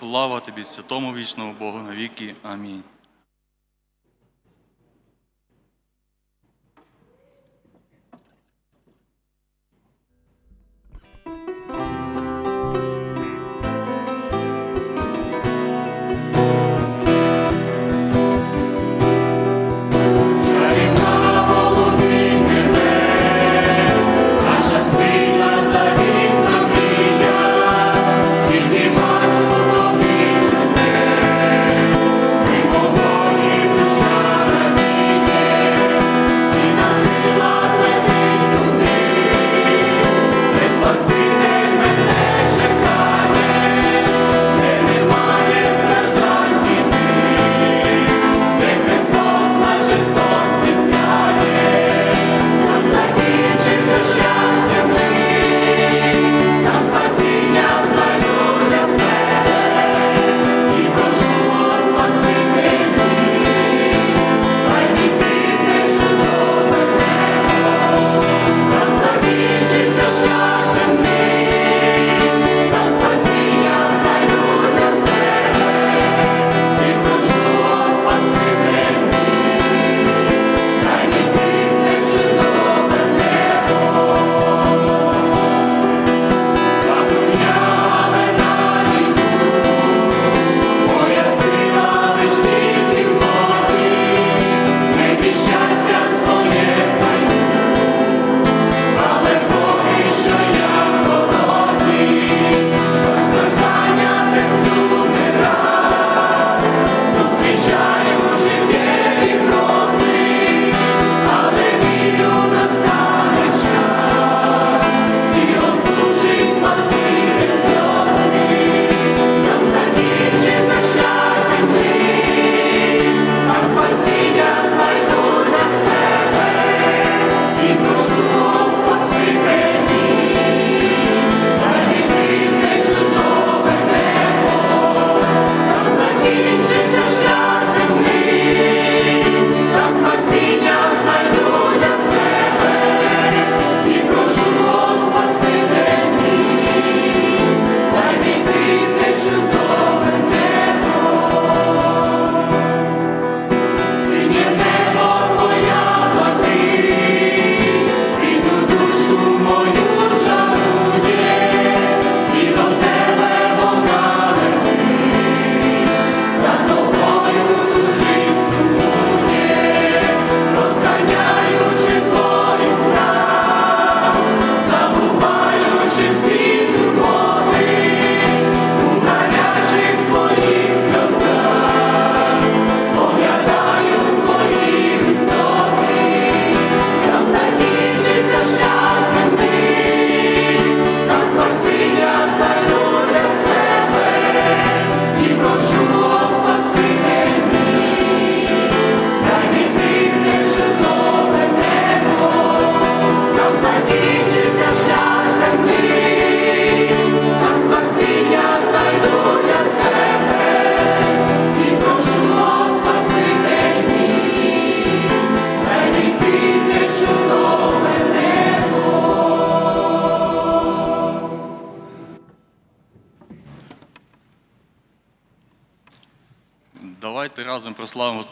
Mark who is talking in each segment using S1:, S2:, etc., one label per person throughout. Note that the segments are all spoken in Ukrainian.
S1: слава тобі, святому вічному Богу навіки. Амінь.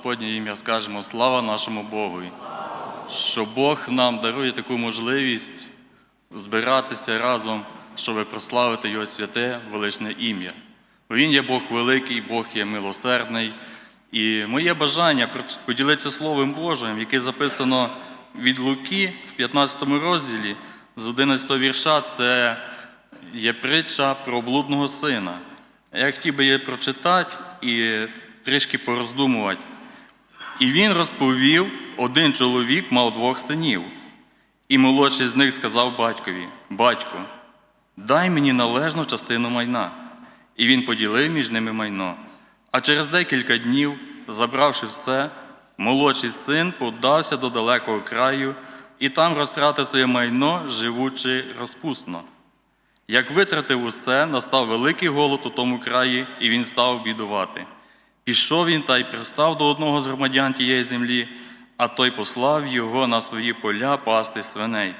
S1: Господнє ім'я, скажемо слава нашому Богу. Що Бог нам дарує таку можливість збиратися разом, щоб прославити Його святе величне ім'я. Він є Бог великий, Бог є милосердний. І моє бажання поділитися Словом Божим, яке записано від Луки в 15 розділі з 11 вірша, це є притча про блудного сина. Я хотів би її прочитати і трішки пороздумувати. І він розповів, один чоловік мав двох синів. І молодший з них сказав батькові: Батько, дай мені належну частину майна. І він поділив між ними майно. А через декілька днів, забравши все, молодший син подався до далекого краю і там розтратив своє майно, живучи розпусно. Як витратив усе, настав великий голод у тому краї, і він став бідувати. Пішов він та й пристав до одного з громадян тієї землі, а той послав його на свої поля пасти свиней.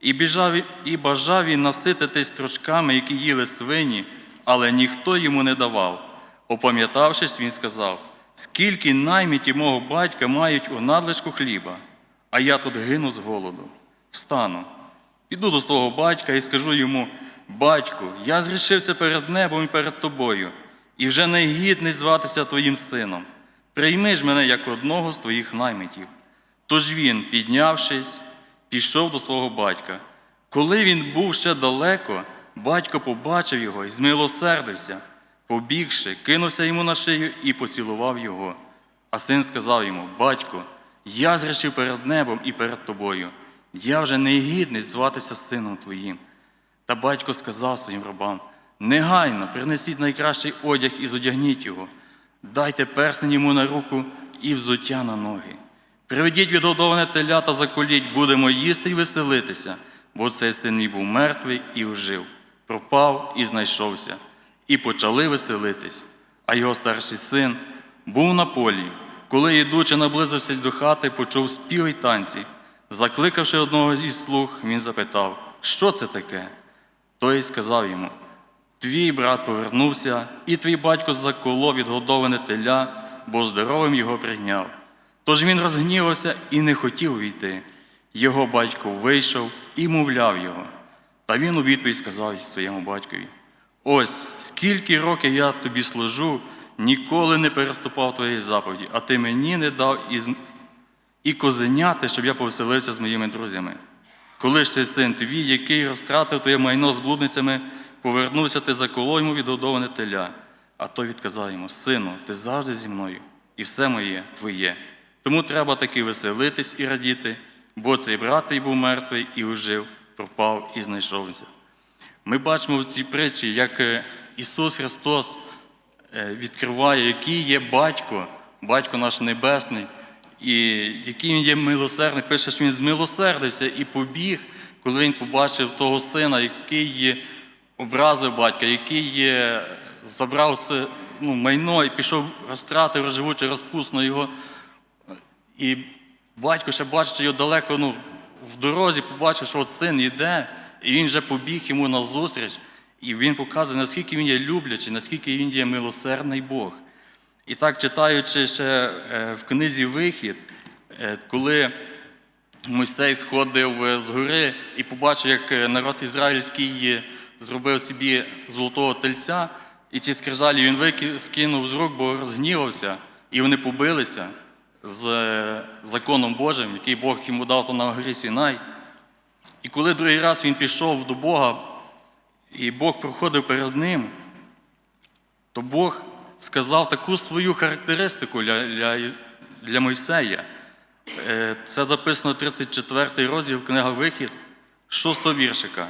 S1: І, біжав, і бажав він насититись строчками, які їли свині,
S2: але ніхто йому не давав. Опам'ятавшись, він сказав: Скільки наймітів мого батька мають у надлишку хліба, а я тут гину з голоду. Встану, піду до свого батька і скажу йому: Батьку, я зрішився перед небом і перед тобою, і вже не гідний зватися твоїм сином. Прийми ж мене як одного з твоїх наймитів. Тож він, піднявшись, пішов до свого батька. Коли він був ще далеко, батько побачив його і змилосердився. Побігши, кинувся йому на шию і поцілував його. А син сказав йому: Батько, я зрішив перед небом і перед тобою. Я вже не гідний зватися сином твоїм. Та батько сказав своїм рабам: негайно принесіть найкращий одяг і зодягніть його, дайте перстень йому на руку і взуття на ноги. Приведіть відгодоване теля та заколіть, будемо їсти і веселитися, бо цей син мій був мертвий і ожив, пропав і знайшовся. І почали веселитись. А його старший син був на полі. Коли, ідучи, наблизився до хати, почув спів і танці. Закликавши одного із слуг, він запитав, що це таке? Той сказав йому: Твій брат повернувся, і твій батько заколов відгодоване теля, бо здоровим його прийняв. Тож він розгнівався і не хотів війти. Його батько вийшов і мовляв його. Та він у відповідь сказав своєму батькові: Ось скільки років я тобі служу, ніколи не переступав твоєї заповіді, а ти мені не дав і, і козеняти, щоб я повеселився з моїми друзями. Коли ж цей син твій, який розтратив твоє майно з блудницями, повернувся, ти заколов йому відгодоване теля. А той відказав йому: Сину, ти завжди зі мною, і все моє твоє. Тому треба таки веселитись і радіти, бо цей брат твій був мертвий і ожив, пропав і знайшовся. Ми бачимо в цій притчі, як е, Ісус Христос е, відкриває, який є батько, батько наш Небесний, і який він є милосердний. Пише, що він змилосердився і побіг, коли він побачив того сина, який є образив батька, який забрав ну, майно і пішов розтратив, розживучи розпусно його. І батько ще бачить його далеко, ну, в дорозі побачив, що от син йде, і він вже побіг йому назустріч. І він показує, наскільки він є люблячий, наскільки він є милосердний Бог. І так, читаючи ще е, в книзі Вихід, е, коли Мойсей сходив е, з гори і побачив, як народ ізраїльський зробив собі золотого тельця, і ці скрижалі він скинув з рук, бо розгнівався, і вони побилися з е, законом Божим, який Бог йому дав то на горі Сінай. І коли другий раз він пішов до Бога, і Бог проходив перед ним, то Бог сказав таку свою характеристику для, для, для Мойсея. Е, Це записано 34 розділ книга Вихід, 6 віршика.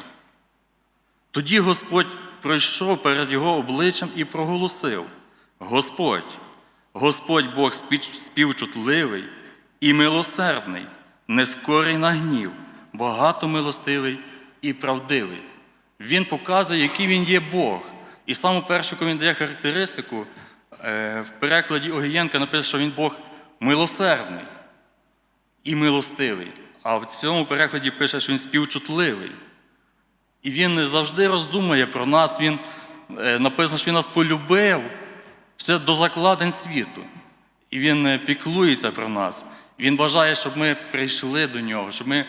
S2: Тоді Господь пройшов перед його обличчям і проголосив: Господь, Господь Бог співчутливий і милосердний, нескорий на гнів, багатомилостивий і правдивий. Він показує, який він є Бог. І саму першу, коли він дає характеристику, е, в перекладі Огієнка написано, що він Бог милосердний і милостивий. А в цьому перекладі пише, що він співчутливий. І він завжди роздумує про нас. Він е, написано, що він нас полюбив ще до закладень світу. І він е, піклується про нас. Він бажає, щоб ми прийшли до нього, щоб ми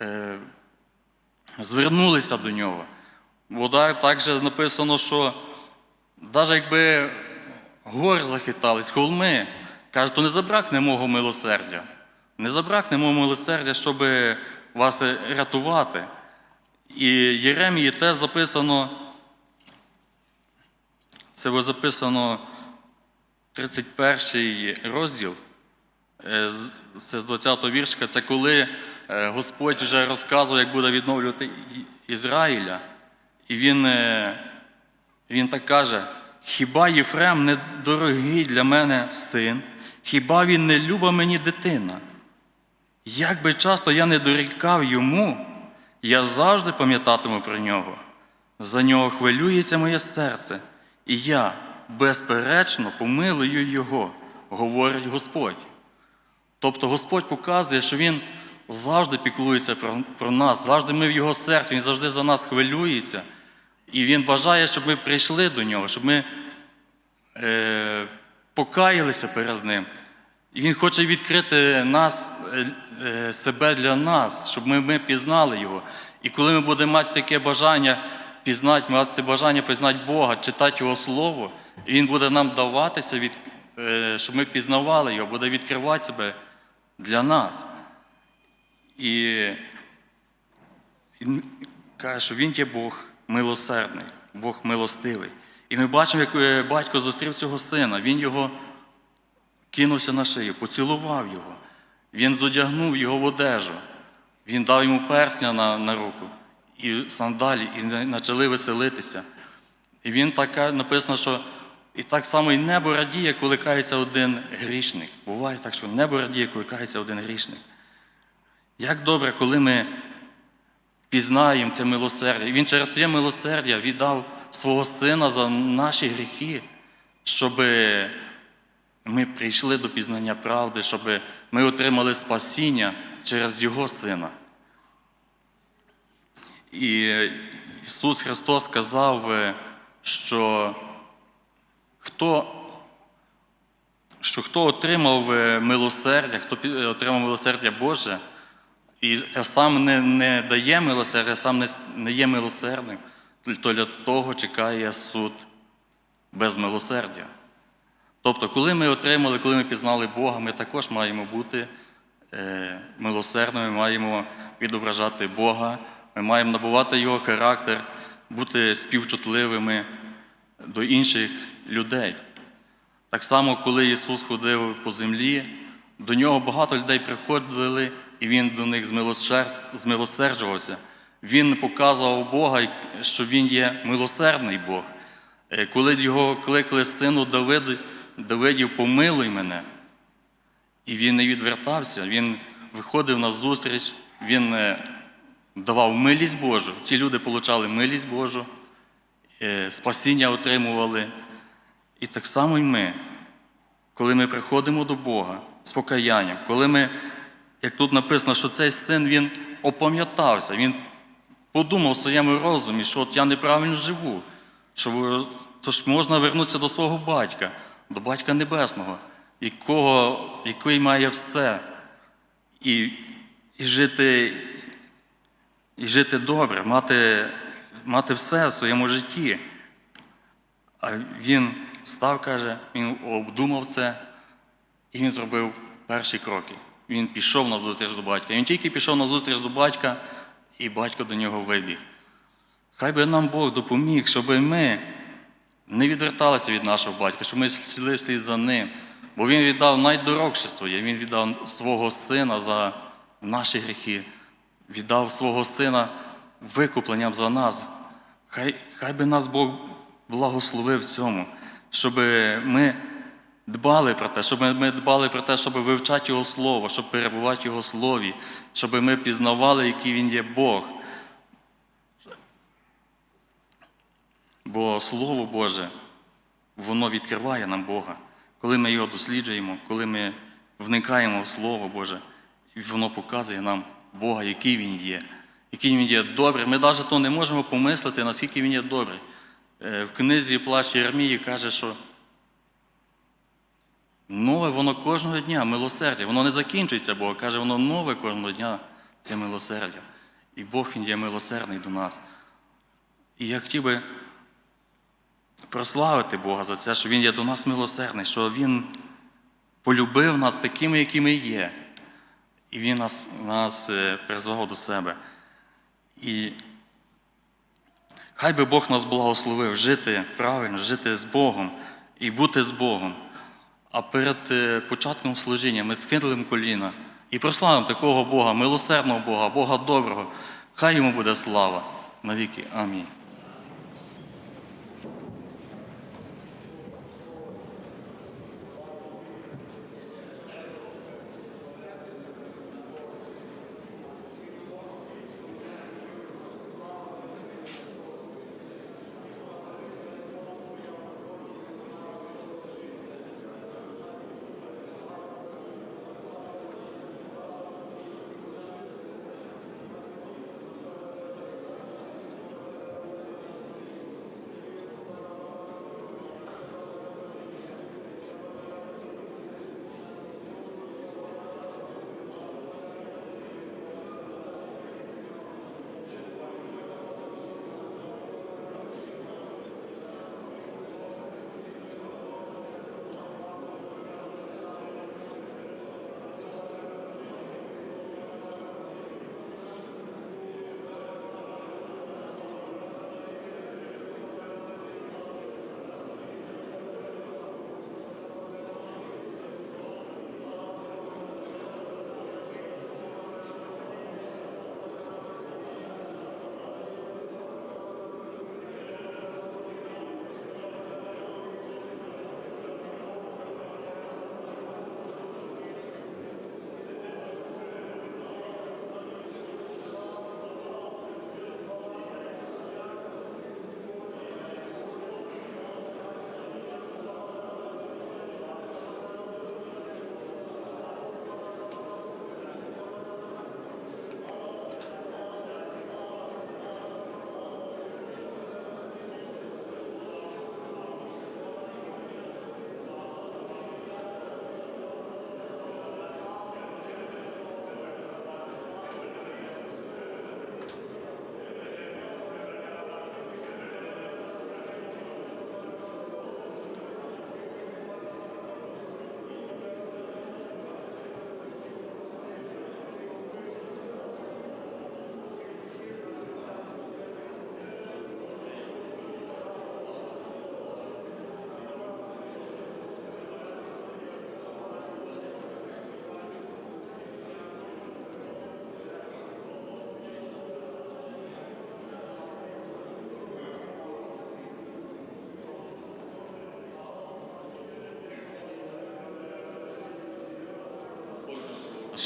S2: е, звернулися до нього. Так- також написано, що навіть якби гори захитались, холми, каже, то не забракне мого милосердя. Не забракне мого милосердя, щоб вас е, рятувати. І Єремії теж записано, це записано 31 розділ, е, це з 20 віршка, це коли е, Господь вже розказував, як буде відновлювати Ізраїля. І він, е, він так каже: хіба Єфрем не дорогий для мене син, хіба він не люба мені дитина? Як би часто я не дорікав йому, я завжди пам'ятатиму про нього. За нього хвилюється моє серце, і я безперечно помилую його, говорить Господь. Тобто Господь показує, що Він завжди піклується про, про нас, завжди ми в Його серці, Він завжди за нас хвилюється. І Він бажає, щоб ми прийшли до нього, щоб ми е, покаялися перед Ним. І Він хоче відкрити нас, е, себе для нас, щоб ми, ми пізнали Його. І коли ми будемо мати таке бажання пізнати, мати бажання пізнати Бога, читати Його Слово, і Він буде нам даватися, від, е, щоб ми пізнавали Його, буде відкривати себе для нас. І він каже, що він є Бог милосердний, Бог милостивий. І ми бачимо, як е, батько зустрів цього сина. Він його кинувся на шию, поцілував його. Він зодягнув його в одежу. Він дав йому персня на, на руку і сандалі, і почали веселитися. І він так написано, що і так само і небо радіє, коли кається один грішник. Буває так, що небо радіє, коли кається один грішник. Як добре, коли ми пізнаємо це милосердя. І Він через своє милосердя віддав свого сина за наші гріхи, щоб ми прийшли до пізнання правди, щоб ми отримали спасіння через Його Сина. І Ісус Христос сказав, е, що хто, що хто отримав е, милосердя, хто отримав милосердя Боже, і сам не, не дає милосердя, сам не, не є милосердним, то для того чекає суд без милосердя. Тобто, коли ми отримали, коли ми пізнали Бога, ми також маємо бути е, милосердними, маємо відображати Бога, ми маємо набувати Його характер, бути співчутливими до інших людей. Так само, коли Ісус ходив по землі, до нього багато людей приходили, і Він до них змилосерджувався. Він показував Бога, що Він є милосердний Бог. Е, Коли його кликали сину Давиду, Давидів, помилуй мене. І він не відвертався, він виходив на зустріч, він е, давав милість Божу. Ці люди отримали милість Божу, е, спасіння отримували. І так само і ми, коли ми приходимо до Бога з покаянням, коли ми, як тут написано, що цей син він опам'ятався, він подумав в своєму розумі, що от я неправильно живу, що ви- тож можна вернутися до свого батька, до батька Небесного, якого, який має все, і, і, жити, і жити добре, мати, мати все в своєму житті. А він став, каже, він обдумав це, і він зробив перші кроки. Він пішов на зустріч до батька. Він тільки пішов на зустріч до батька, і батько до нього вибіг. Хай би нам Бог допоміг, щоб ми не відверталися від нашого батька, щоб ми йшли за ним. Бо він віддав найдорогше своє, він віддав свого сина за наші гріхи, віддав свого сина викупленням за нас. Хай, хай би нас Бог благословив в цьому, щоб ми дбали про те, щоб ми дбали про те, щоб вивчати Його Слово, щоб перебувати в Його Слові, щоб ми пізнавали, який Він є Бог. Бо Слово Боже, воно відкриває нам Бога. Коли ми його досліджуємо, коли ми вникаємо в Слово Боже, воно показує нам Бога, який Він є, який Він є добрий. Ми навіть то не можемо помислити, наскільки Він є добрий. Е, В книзі Плащ Єрмії каже, що нове воно кожного дня, милосердя. Воно не закінчується, Бог каже, воно нове кожного дня це милосердя. І Бог Він є милосердний до нас. І я хотів би прославити Бога за це, що Він є до нас милосердний, що Він полюбив нас такими, які ми є. І Він нас, нас е, призвав до себе. І хай би Бог нас благословив жити правильно, жити з Богом і бути з Богом. А перед е, початком служіння ми схилимо коліна і прославимо такого Бога, милосердного Бога, Бога доброго. Хай йому буде слава навіки. Амінь.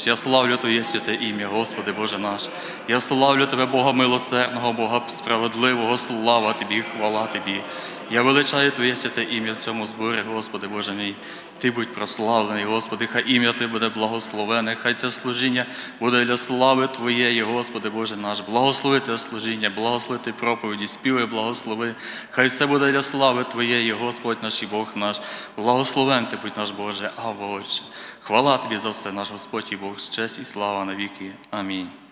S1: Я славлю Твоє святе ім'я, Господи Боже наш. Я славлю Тебе, Бога милосердного, Бога справедливого, слава Тобі, хвала Тобі. Я величаю Твоє святе ім'я в цьому зборі, Господи Боже мій. Ти будь прославлений, Господи, хай ім'я Ти буде благословене, хай це служіння буде для слави Твоєї, Господи Боже наш. Благослови це служіння, благослови Ти проповіді, співи, благослови. Хай все буде для слави Твоєї, Господь наш і Бог наш. Благословен Ти будь наш Боже, Ава Отче. Хвала Тобі за все, наш Господь і Бог, честь і слава навіки. Амінь.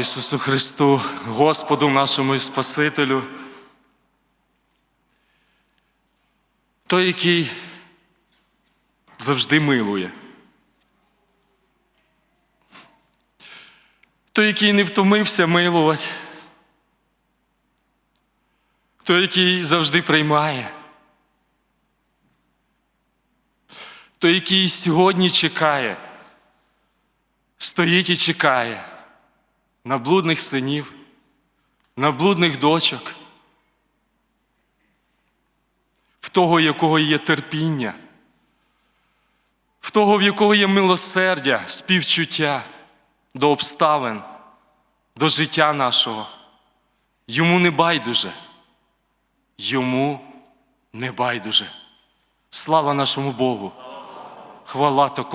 S3: Ісусу Христу, Господу нашому і Спасителю. Той, який завжди милує. Той, який не втомився милувати. Той, який завжди приймає. Той, який сьогодні чекає, стоїть і чекає на блудних синів, на блудних дочок, в того, якого є терпіння, в того, в якого є милосердя, співчуття до обставин, до життя нашого. Йому не байдуже. Йому не байдуже. Слава нашому Богу! Хвала такому.